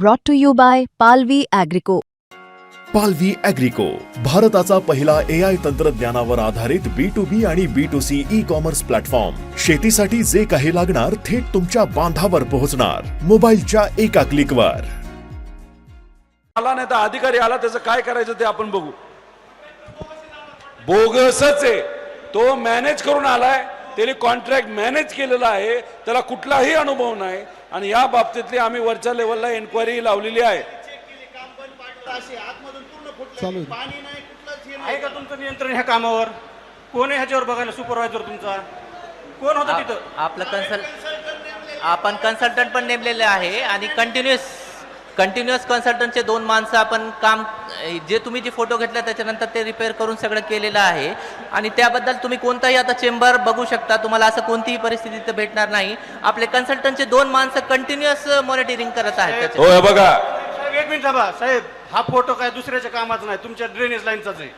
brought to you by Palvi Agrico. पालवी अॅग्रिको भारताचा पहिला ए आय तंत्रज्ञानावर आधारित बी टू बी आणि B to C e commerce platform शेतीसाठी जे काही लागणार थेट तुमच्या बांधावर पोहोचणार. मोबाईलच्या एका क्लिकवर आला नाही तर अधिकारी आला त्याचं काय करायचं ते आपण बघू. बोगसच आहे. तो मॅनेज करून आलाय त्याने कॉन्ट्रॅक्ट मॅनेज केलेला आहे त्याला कुठलाही अनुभव नाही. आणि या बाबतीतली आम्ही वरच्या लेवलला एन्क्वायरी लावलेली आहे. आहे. का तुमचं नियंत्रण ह्या कामावर? कोण आहे ह्याच्यावर बघायला सुपरवायझर तुमचा? कोण होता तिथं? आपलं कन्सल आपण कन्सल्टंट पण नेमलेले आहे आणि कंटिन्युअस कंटिन्युअस कन्सल्टंटचे दोन माणसं आपण काम जे तुम्ही जे फोटो घेतला त्याच्यानंतर ते रिपेअर करून सगळं केलेलं आहे. आणि त्याबद्दल तुम्ही कोणताही आता चेंबर बघू शकता. तुम्हाला असं कोणतीही परिस्थिती भेटणार नाही. आपले कन्सल्टंटचे दोन माणसं कंटिन्युअस मॉनिटरिंग करत आहेत. हो हे बघा. एक मिनिट थांबा. साहेब हा फोटो काय दुसऱ्याच्या कामाचा नाही. तुमच्या ड्रेनेज लाईनचाच आहे.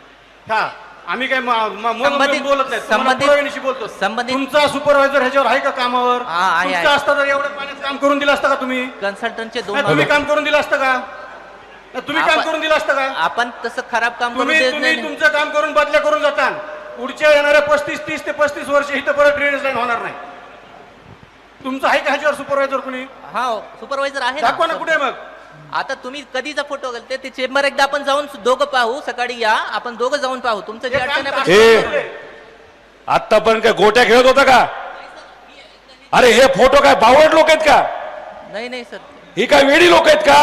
हा आम्ही काय संबंधित- बोलत नाही. संबंधित- बोलतो. संबंधित- तुमचा सुपरवायझर ह्याच्यावर आहे का कामावर? हा. असता तर एवढ्या पाण्यात काम करून दिलं असतं का तुम्ही? कन्सल्टंटचे दोन तुम्ही काम करून दिलं असतं का? तुम्ही काम आपण- करून दिलं असतं का? आपण तसं खराब काम करून तुम्ही देत तुम्ही नाही. तुमचं काम करून बदल्या करून जाता पुढच्या येणाऱ्या पस्तीस तीस ते पस्तीस वर्ष इथं परत ड्रेनेज लाईन होणार नाही. तुमचं आहे का ह्याच्यावर सुपरवायझर कुणी? हा सुपरवायझर आहे दाखवा ना कुठे मग. आता तुम्ही कधीचा फोटो घालते ते चेंबर एकदा आपण जाऊन दोघं पाहू सकाळी या आपण दोघं जाऊन पाहू. तुमचं जे हे काम अडचण आहे. आपण- हे आतापर्यंत काय गोट्या खेळत होता का? अरे हे फोटो काय बावड लोक आहेत का? नाही नाही सर. ही काय वेडी लोक आहेत का?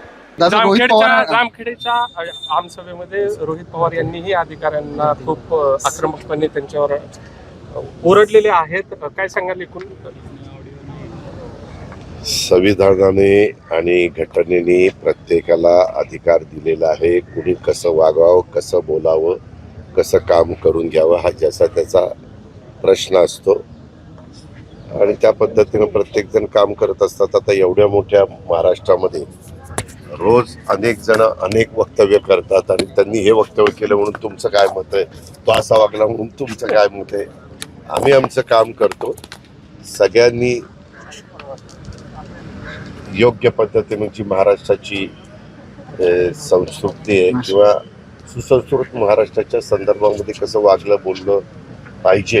दादा रोहित जामखेडच्या पवार जामखेडच्या आमसभेमध्ये रोहित पवार यांनीही अधिकाऱ्यांना खूप अ, आक्रमकपणे त्यांच्यावर अ, ओरडलेले आहेत. अ, काय सांगाल एकूण? संविधानाने आणि घटनेने प्रत्येकाला अधिकार दिलेला आहे. कुणी कसं वागावं कसं बोलावं कसं काम करून घ्यावं हा ज्याचा त्याचा प्रश्न असतो. आणि त्या पद्धतीनं प्रत्येकजण काम करत असतात. आता एवढ्या मोठ्या महाराष्ट्रामध्ये रोज अनेक जण अनेक वक्तव्य करतात आणि त्यांनी हे वक्तव्य केलं म्हणून तुमचं काय मत आहे? तो असा वागला म्हणून तुमचं काय मत आहे? आम्ही आमचं काम करतो. सगळ्यांनी योग्य पद्धतीने जी महाराष्ट्राची संस्कृती आहे किंवा सुसंस्कृत महाराष्ट्राच्या संदर्भामध्ये कसं वागलं बोललं पाहिजे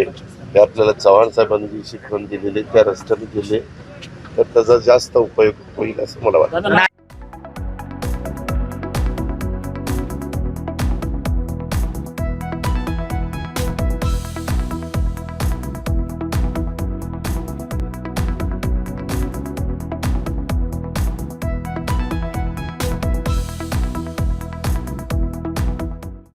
हे आपल्याला चव्हाण साहेबांनी जी शिकवण दिलेली त्या रस्त्याने गेले तर त्याचा जास्त उपयोग होईल असं मला वाटतं.